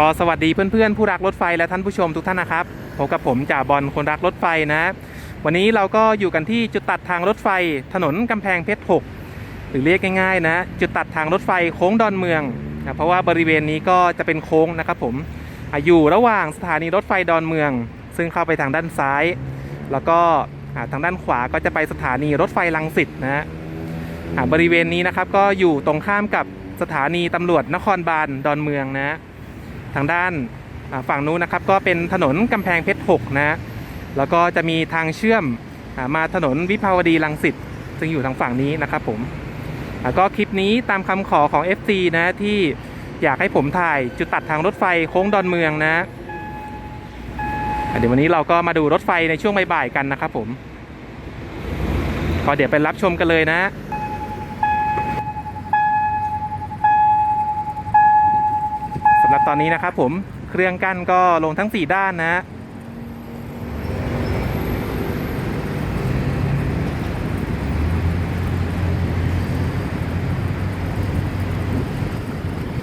ก็สวัสดีเพื่อนๆ ผู้รักรถไฟและท่านผู้ชมทุกท่านนะครับพบกับผมจ่าบอลคนรักรถไฟนะ วันนี้เราก็อยู่กันที่จุดตัดทางรถไฟ ถนนกำแพงเพชร6หรือเรียกง่ายๆนะ จุดตัดทางรถไฟโค้งดอนเมืองนะเพราะว่าบริเวณนี้ก็จะเป็นโค้งนะครับผมอยู่ระหว่างสถานีรถไฟดอนเมือง ซึ่งเข้าไปทางด้านซ้าย แล้วก็ทางด้านขวาก็จะไปสถานีรถไฟลังสิตนะฮะอะบริเวณนี้นะครับก็อยู่ตรงข้ามกับสถานีตำรวจนครบาลดอนเมืองนะ ทางด้านฝั่งนู้นนะครับก็เป็นถนนกำแพงเพชร6นะแล้วก็จะมีทางเชื่อมอมาถนนวิภาวดีรังสิตซึ่งอยู่ทางฝั่งนี้นะครับผมก็คลิปนี้ตามคำขอของ FC นะที่อยากให้ผมถ่ายจุดตัดทางรถไฟโค้งดอนเมืองนะเดี๋ยววันนี้เราก็มาดูรถไฟในช่วงบ่ายๆกันนะครับผมก็เดี๋ยวไปรับชมกันเลยนะ สำหรับตอนนี้นะครับผมเครื่องกั้นก็ลงทั้ง 4 ด้านนะ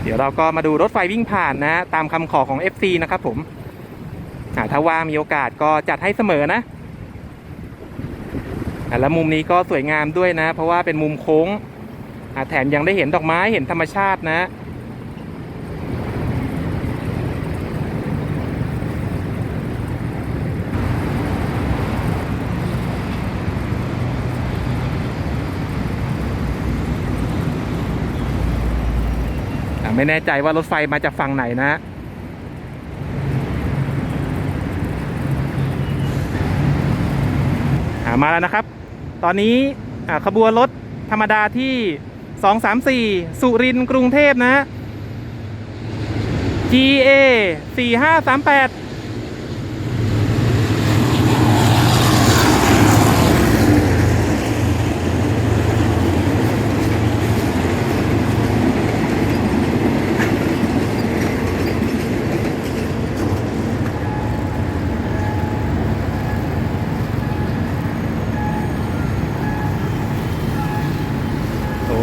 เดี๋ยวเราก็มาดูรถไฟวิ่งผ่านนะตามคำขอของ FC นะครับผมถ้าว่ามีโอกาสก็จัดให้เสมอนะ แล้วมุมนี้ก็สวยงามด้วยนะ เพราะว่าเป็นมุมโค้งแถมยังได้เห็นดอกไม้เห็นธรรมชาตินะ ไม่แน่ใจว่ารถไฟมาจากฝั่งไหนนะฮะมาแล้วนะครับ ตอนนี้ขบวนรถธรรมดาที่ 234 สุรินทร์กรุงเทพนะ GA 4538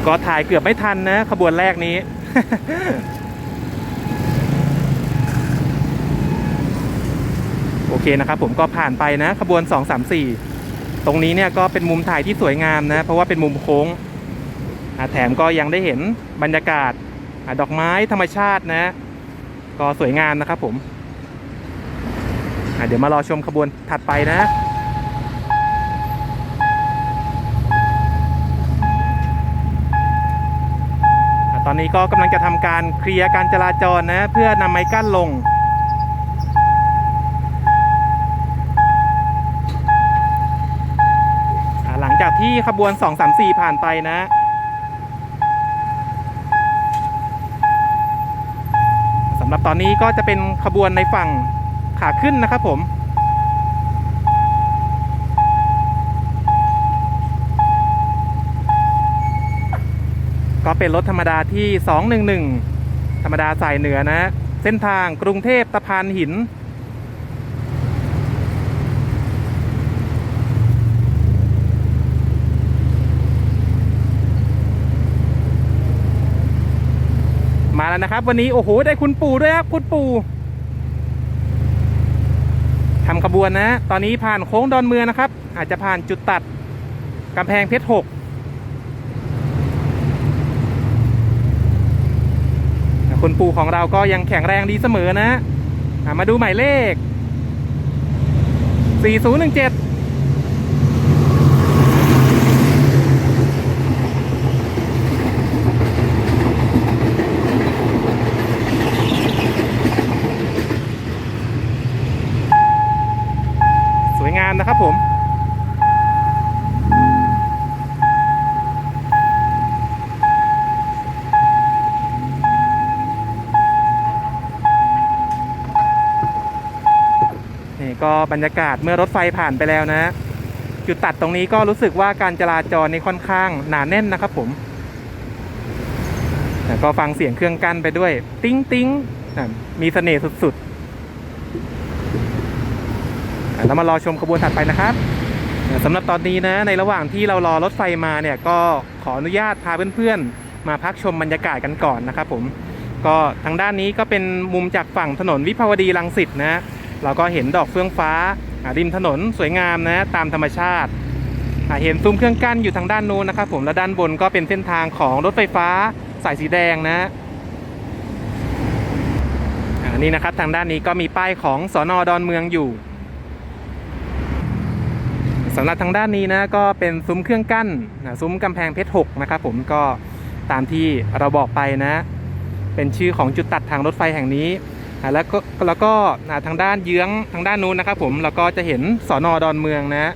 ก็ถ่ายเกือบไม่ทันนะ ขบวนแรกนี้ โอเคนะครับผมก็ผ่านไปนะ ขบวน 2 3 4 ตรงนี้เนี่ยก็เป็นมุมถ่ายที่สวยงามนะ เพราะว่าเป็นมุมโค้งแถมก็ยังได้เห็นบรรยากาศอดอกไม้ธรรมชาตินะ ก็สวยงามนะครับผม เดี๋ยวมารอชมขบวนถัดไปนะ อะตอนนี้ก็กำลังจะทำการเคลียร์การจราจรนะ เพื่อนำไม้กั้นลง หลังจากที่ขบวน 2 3 4 ผ่านไปนะสำหรับตอนนี้ก็จะเป็นขบวนในฝั่งขาขึ้นนะครับผม ก็เป็นรถธรรมดาที่ 211 ธรรมดาสายเหนือนะ เส้นทางกรุงเทพตะพานหิน มาแล้วนะครับ วันนี้โอ้โห ได้คุณปู่ด้วยครับ คุณปู่ทำขบวนนะ ตอนนี้ผ่านโค้งดอนเมืองนะครับ อาจจะผ่านจุดตัดกำแพงเพชรหก คุณปู่ของเราก็ยังแข็งแรงดีเสมอนะอะมาดูหมายเลข 4017 ก็บรรยากาศเมื่อรถไฟผ่านไปแล้วนะจุดตัดตรงนี้ก็รู้สึกว่าการจราจรนี่ค่อนข้างหนาแน่นนะครับผมก็ฟังเสียงเครื่องกั้นไปด้วย ติ้งติ้งมีเสน่ห์สุดๆแล้วมารอชมขบวนถัดไปนะครับสำหรับตอนนี้นะในระหว่างที่เรารอรถไฟมาเนี่ยก็ขออนุญาตพาเพื่อนๆ มาพักชมบรรยากาศกันก่อนนะครับผมก็ทางด้านนี้ก็เป็นมุมจากฝั่งถนนวิภาวดีรังสิตนะ เราก็เห็นดอกเฟื่องฟ้าริมถนนสวยงามนะตามธรรมชาติเห็นซุ้มเครื่องกั้นอยู่ทางด้านนู้นนะครับผมและด้านบนก็เป็นเส้นทางของรถไฟฟ้าสายสีแดงนะอ่านี่นะครับทางด้านนี้ก็มีป้ายของสอนอดอนเมืองอยู่สำหรับทางด้านนี้นะก็เป็นซุ้มเครื่องกั้นซุ้มกำแพงเพชรหกนะครับผมก็ตามที่เราบอกไปนะ เป็นชื่อของจุดตัดทางรถไฟแห่งนี้ แล้วก็แล้วก็าทางด้านเยื้องทางด้านนู้นนะครับผมเราก็จะเห็นสอนอดอนเมืองนะ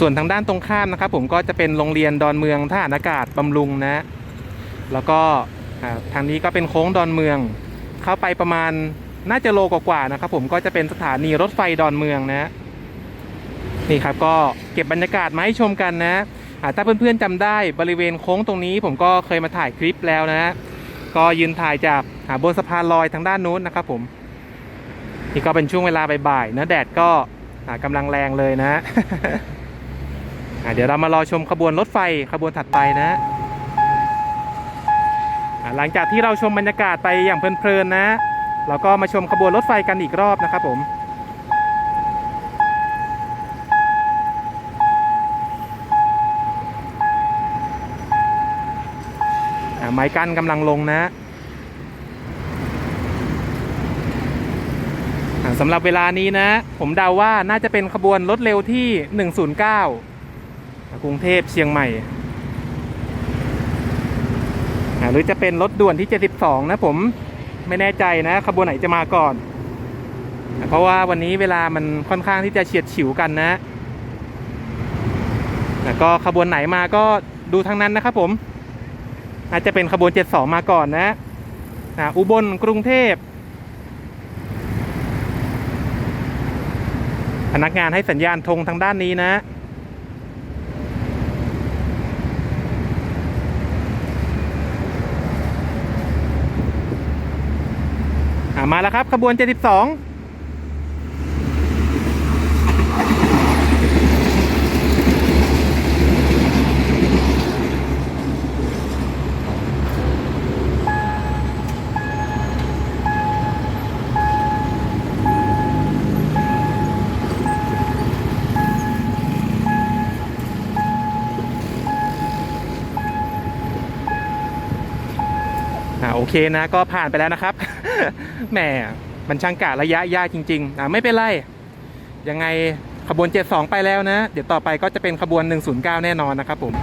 ส่วนทางด้านตรงข้ามนะครับ ผมก็จะเป็นโรงเรียนดอนเมืองทหารอากาศบำรุงนะ แล้วก็ทางนี้ก็เป็นโค้งดอนเมือง เข้าไปประมาณน่าจะโลกว่าๆนะครับ ผมก็จะเป็นสถานีรถไฟดอนเมืองนะนี่ครับก็เก็บบรรยากาศมาให้ชมกันนะถ้าเพื่อนๆจำได้บริเวณโค้งตรงนี้ ผมก็เคยมาถ่ายคลิปแล้วนะ ก็ยืนถ่ายจากหาบนสะพานลอยทางด้านนู้นนะครับผมนี่ก็เป็นช่วงเวลาบ่ายๆนะแดดก็อ่ากำลังแรงเลยนะเดี๋ยวเรามารอชมขบวนรถไฟขบวนถัดไปนะหลังจากที่เราชมบรรยากาศไปอย่างเพลินๆนะ เราก็มาชมขบวนรถไฟกันอีกรอบนะครับผม ไม้กั้นกำลังลงนะสำหรับเวลานี้นะ ผมเดาว่าน่าจะเป็นขบวนรถเร็วที่ 109 กรุงเทพเชียงใหม่ หรือจะเป็นรถด่วนที่ 72 นะผมไม่แน่ใจนะ ขบวนไหนจะมาก่อน เพราะว่าวันนี้เวลามันค่อนข้างที่จะเฉียดฉิวกันนะแล้วก็ขบวนไหนมาก็ดูทั้งนั้นนะครับผม อาจจะเป็นขบวน 72 มาก่อนนะอ่าอุบลกรุงเทพ พนักงานให้สัญญาณธงทางด้านนี้นะ มาแล้วครับขบวน 72 เคนะก็ผ่านไปแล้วนะครับ แหมมันช่างกะระยะยากจริงๆอ่าไม่เป็นไรยังไงขบวน 72 ไปแล้วนะ เดี๋ยวต่อไปก็จะเป็นขบวน 109 แน่นอนนะครับผม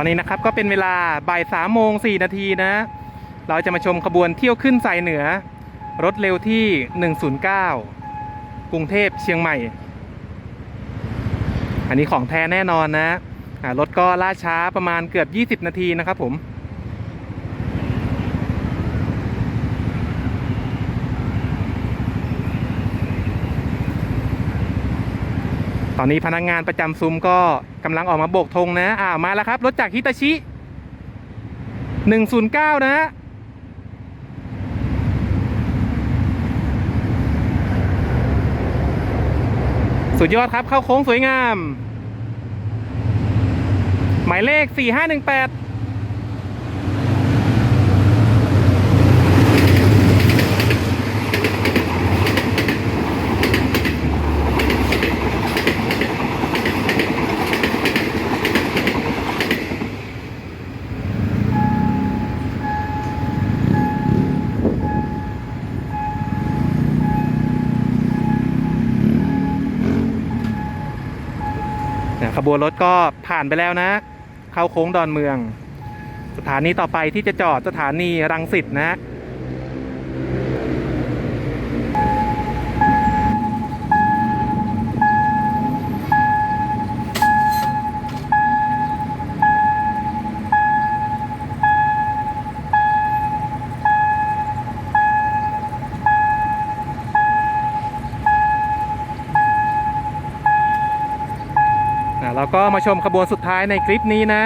อะตอนนี้นะครับก็เป็นเวลาบ่ายสามโมงสี่นาทีนะ เราจะมาชมขบวนเที่ยวขึ้นสายเหนือ รถเร็วที่ 109 กรุงเทพเชียงใหม่ อันนี้ของแท้แน่นอนนะะรถก็ล่าช้าประมาณเกือบ 20 นาทีนะครับผม ตอนนี้พนักงงานประจำซุ้มก็กำลังออกมาโบกธงนะ อ่ามาแล้วครับ รถจากฮิตาชิ109นะสุดยอดครับ เข้าโค้งสวยงาม หมายเลข4518เนี่ยข บวนรถก็ผ่านไปแล้วนะ เข้าโค้งดอนเมือง สถานีต่อไปที่จะจอดสถานีรังสิตนะ เราก็มาชมขบวนสุดท้ายในคลิปนี้นะ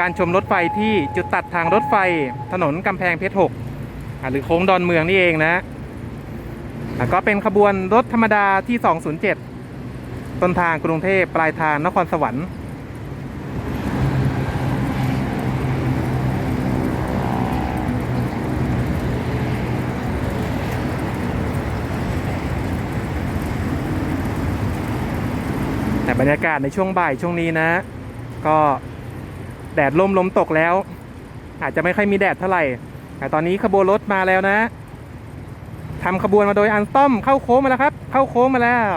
การชมรถไฟที่จุดตัดทางรถไฟถนนกำแพงเพชรหกหรือโค้งดอนเมืองนี่เองนะอ่าก็เป็นขบวนรถธรรมดาที่ 207 ต้นทางกรุงเทพปลายทางนครสวรรค์ บรรยากาศในช่วงบ่ายช่วงนี้นะ ก็แดดลมลมตกแล้ว อาจจะไม่ค่อยมีแดดเท่าไหร่ แต่ตอนนี้ขบวนรถมาแล้วนะทำขบวนมาโดยอันสต้อมเข้าโค้งมาแล้วครับ เข้าโค้งมาแล้ว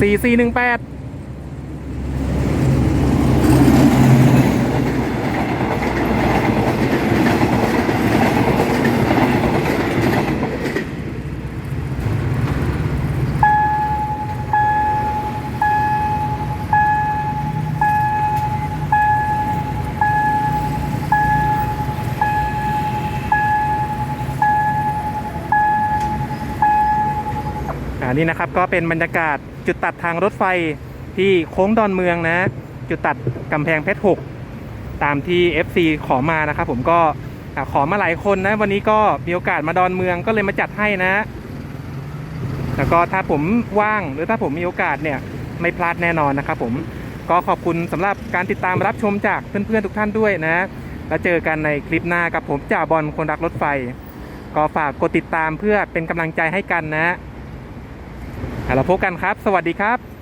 สี่สี่หนึ่งแปด นี่นะครับก็เป็นบรรยากาศจุดตัดทางรถไฟที่โค้งดอนเมืองนะ จุดตัดกำแพงเพชรหกตามที่ FC ขอมานะครับผมก็ขอมาหลายคนนะ วันนี้ก็มีโอกาสมาดอนเมืองก็เลยมาจัดให้นะ แล้วก็ถ้าผมว่างหรือถ้าผมมีโอกาสเนี่ยไม่พลาดแน่นอนนะครับผมก็ขอบคุณสำหรับการติดตามรับชมจากเพื่อนๆทุกท่านด้วยนะ แล้วเจอกันในคลิปหน้ากับผมจ่าบอลคนรักรถไฟ ก็ฝากกดติดตามเพื่อเป็นกำลังใจให้กันนะ เราพบกันครับ สวัสดีครับ